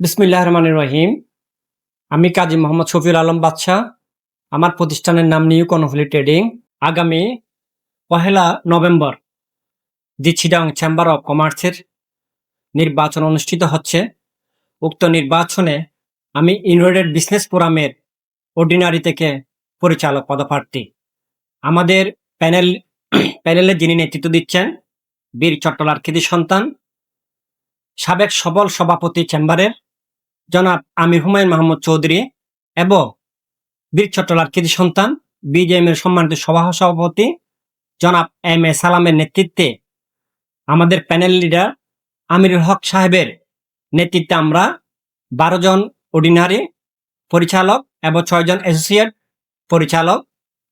বিসমিল্লাহ রহমানুর রহিম। আমি কাজী মোহাম্মদ শফিউল আলম বাদশাহ আমার প্রতিষ্ঠানের নাম নিউ কর্ণফুলি ট্রেডিং। আগামী পহেলা নভেম্বর জি চিডাং চেম্বার অব কমার্সের নির্বাচন অনুষ্ঠিত হচ্ছে। উক্ত নির্বাচনে আমি ইউনাইটেড বিজনেস ফোরামের অর্ডিনারি থেকে পরিচালক পদপ্রার্থী। আমাদের প্যানেল, প্যানেলে যিনি নেতৃত্ব দিচ্ছেন, বীর চট্টলার কৃতি সন্তান, সাবেক সবল সভাপতি চেম্বারের জনাব আমির হুমায়ুন মাহমুদ চৌধুরী এবং বীর চট্টলার কৃতি সন্তান, বিজেএম এর সম্মানিত সভা সভাপতি জনাব এম এ সালামের নেতৃত্বে আমাদের প্যানেল লিডার আমিরুল হক সাহেবের নেতৃত্বে আমরা বারো জন অর্ডিনারি পরিচালক এবং ছয়জন অ্যাসোসিয়েট পরিচালক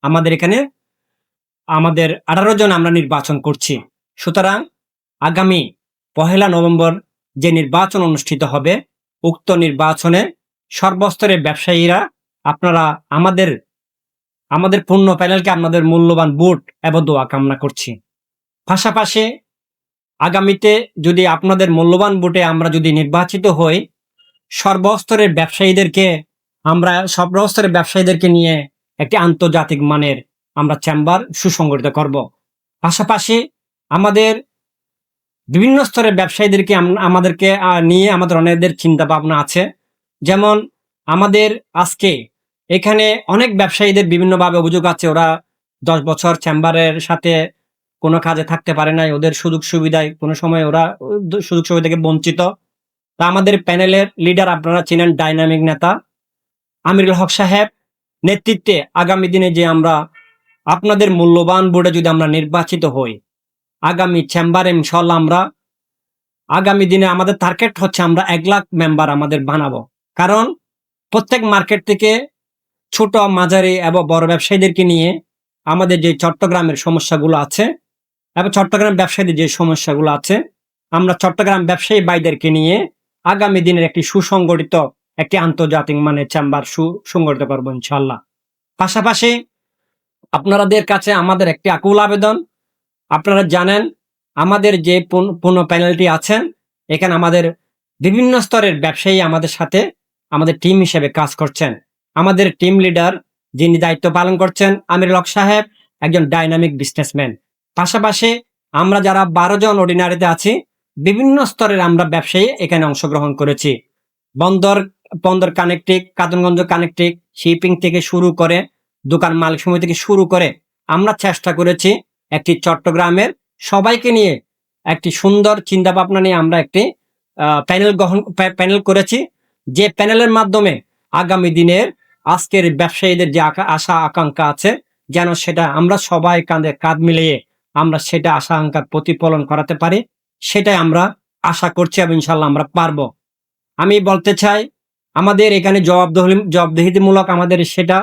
আমাদের এখানে, আমাদের আঠারো জন আমরা নির্বাচন করছি। সুতরাং আগামী পহেলা নভেম্বর যে নির্বাচন অনুষ্ঠিত হবে উক্ত নির্বাচনে সর্বস্তরের ব্যবসায়ীরা আপনারা আমাদের আমাদের পূর্ণ প্যানেলকে আপনাদের মূল্যবান ভোট এবং দোয়া কামনা করছি। পাশাপাশি আগামীতে যদি আপনাদের মূল্যবান ভোটে আমরা যদি নির্বাচিত হই, সর্বস্তরের ব্যবসায়ীদেরকে আমরা, সর্বস্তরের ব্যবসায়ীদেরকে নিয়ে একটি আন্তর্জাতিক মানের আমরা চেম্বার সুসংগঠিত করব। পাশাপাশি আমাদের বিভিন্ন স্তরের ব্যবসায়ীদেরকে আমাদেরকে নিয়ে আমাদের অনেকদের চিন্তা ভাবনা আছে। যেমন আমাদের আজকে এখানে অনেক ব্যবসায়ীদের বিভিন্নভাবে অভিযোগ আছে। ওরা দশ বছর চেম্বারের সাথে কোনো কাজে থাকতে পারে নাই। ওদের সুযোগ সুবিধায় কোনো সময় ওরা সুযোগ সুবিধা থেকে বঞ্চিত। তা আমাদের প্যানেলের লিডার আপনারা চিনেন ডাইনামিক নেতা। আমিরুল হক সাহেব নেতৃত্বে আগামী দিনে যে আমরা আপনাদের মূল্যবান বোর্ডে যদি আমরা নির্বাচিত হই আগামী চেম্বারে ইনশাল্লাহ আমরা আগামী দিনে আমাদের টার্গেট হচ্ছে আমরা এক লাখ মেম্বার আমাদের বানাবো। কারণ প্রত্যেক মার্কেট থেকে ছোট, মাঝারি এবং বড় ব্যবসায়ীদেরকে নিয়ে আমাদের যে চট্টগ্রামের সমস্যাগুলো আছে এবং চট্টগ্রাম ব্যবসায়ীদের যে সমস্যাগুলো আছে, আমরা চট্টগ্রাম ব্যবসায়ী ভাইদেরকে নিয়ে আগামী দিনের একটি সুসংগঠিত একটি আন্তর্জাতিক মানে চেম্বার সুসংগঠিত করব ইনশাল্লাহ পাশাপাশি আপনাদের কাছে আমাদের একটি আকুল আবেদন আপনারা জানেন, আমাদের যে পূর্ণ প্যানেলটি আছেন, এখানে আমাদের বিভিন্ন স্তরের ব্যবসায়ী আমাদের সাথে, আমাদের টিম হিসেবে কাজ করছেন। আমাদের টিম লিডার যিনি দায়িত্ব পালন করছেন, আমির লক সাহেব, একজন ডাইনামিক বিজনেসম্যান পাশাপাশি আমরা যারা বারো জন অর্ডিনারিতে আছি, বিভিন্ন স্তরের আমরা ব্যবসায়ী এখানে অংশগ্রহণ করেছি। বন্দর বন্দর কানেক্টিক কাতনগঞ্জ কানেক্টিক শিপিং থেকে শুরু করে, দোকান মালিক সময় থেকে শুরু করে, আমরা চেষ্টা করেছি একটি চট্টগ্রামের সবাইকে নিয়ে একটি সুন্দর চিন্তা ভাবনা নিয়ে আমরা একটি প্যানেল গ্রহণ প্যানেল করেছি। যে প্যানেলের মাধ্যমে আগামী দিনের আজকের ব্যবসায়ীদের যে আশা, আকাঙ্ক্ষা আছে, যেন সেটা আমরা সবাই কাঁধে কাঁধ মিলিয়ে আমরা সেটা আশা, আকাঙ্ক্ষার প্রতিফলন করাতে পারি, সেটাই আমরা আশা করছি এবং ইনশাল্লাহ আমরা পারব। আমি বলতে চাই, আমাদের এখানে জবাবদহি জবাবদিহিতামূলক আমাদের সেটা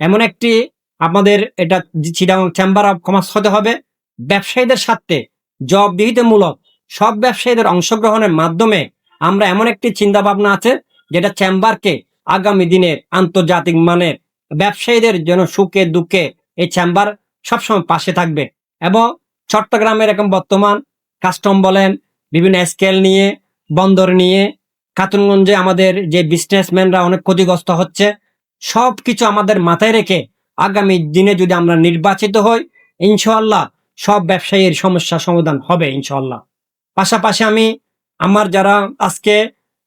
এমন একটি আমাদের এটা চিটাং চেম্বার অফ কমার্স হতে হবে। ব্যবসায়ীদের সাথে জবাবদিহিতামূলক সব ব্যবসায়ীদের অংশগ্রহণের মাধ্যমে আমরা এমন একটি চিন্তা ভাবনা আছে, যেটা চেম্বারকে আগামী দিনের আন্তর্জাতিক মানের ব্যবসায়ীদের জন্য সুখে দুঃখে এই চেম্বার সবসময় পাশে থাকবে এবং চট্টগ্রামের এখন বর্তমান কাস্টম বলেন, বিভিন্ন স্কেল নিয়ে, বন্দর নিয়ে খাতুনগঞ্জে আমাদের যে বিজনেসম্যানরা অনেক ক্ষতিগ্রস্ত হচ্ছে সব কিছু আমাদের মাথায় রেখে আগামী দিনে যদি আমরা নির্বাচিত হই ইনশাল্লাহ সব ব্যবসায়ীর সমস্যা সমাধান হবে ইনশাল্লাহ পাশাপাশি আমি আমার যারা আজকে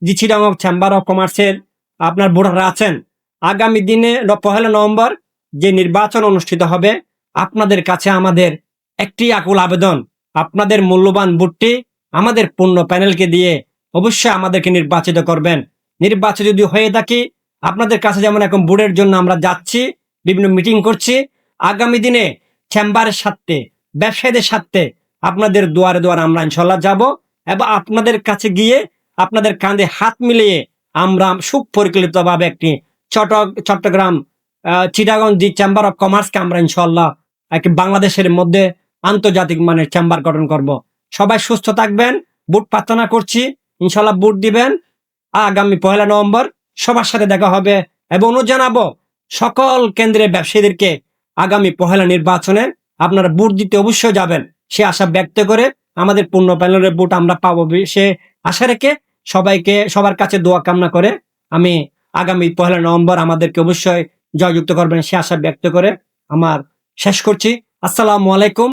জিচিডাং চেম্বার অফ কমার্সের আপনার ভোটাররা আছেন, আগামী দিনে পহেলা নভেম্বর যে নির্বাচন অনুষ্ঠিত হবে, আপনাদের কাছে আমাদের একটি আকুল আবেদন, আপনাদের মূল্যবান ভোটটি আমাদের পূর্ণ প্যানেলকে দিয়ে অবশ্যই আমাদেরকে নির্বাচিত করবেন। নির্বাচিত যদি হয়ে থাকি, আপনাদের কাছে যেমন এখন বোর্ডের জন্য আমরা যাচ্ছি বিভিন্ন মিটিং করছি। আগামী দিনে চেম্বারের সাথে ব্যবসায়ীদের সাথে আপনাদের দুয়ারে দুয়ারে আমরা ইনশাল্লাহ যাব এবং আপনাদের কাছে গিয়ে আপনাদের কাঁধে হাত মিলিয়ে আমরা সুপরিকল্পিতভাবে একটি চট চট্টগ্রাম চিটাগঞ্জ জি চেম্বার অফ কমার্সকে আমরা ইনশাল্লাহ একটি বাংলাদেশের মধ্যে আন্তর্জাতিক মানের চেম্বার গঠন করব। সবাই সুস্থ থাকবেন বুট প্রার্থনা করছি, ইনশাল্লাহ বুট দিবেন। আগামী পয়লা নভেম্বর সবার সাথে দেখা হবে। এবং অনুরোধ জানাব সকল কেন্দ্রে ব্যবসায়ীদেরকে আগামী পহেলা নির্বাচনে আপনারা বুট দিতে অবশ্যই যাবেন। সে আশা ব্যক্ত করে আমাদের পূর্ণ প্যানেলের বুট আমরা পাবো সে আশা রেখে সবাইকে, সবার কাছে দোয়া কামনা করে আমি আগামী পহেলা নভেম্বর আমাদেরকে অবশ্যই জয়যুক্ত করবেন সে আশা ব্যক্ত করে। আমার শেষ করছি। আসসালামু আলাইকুম।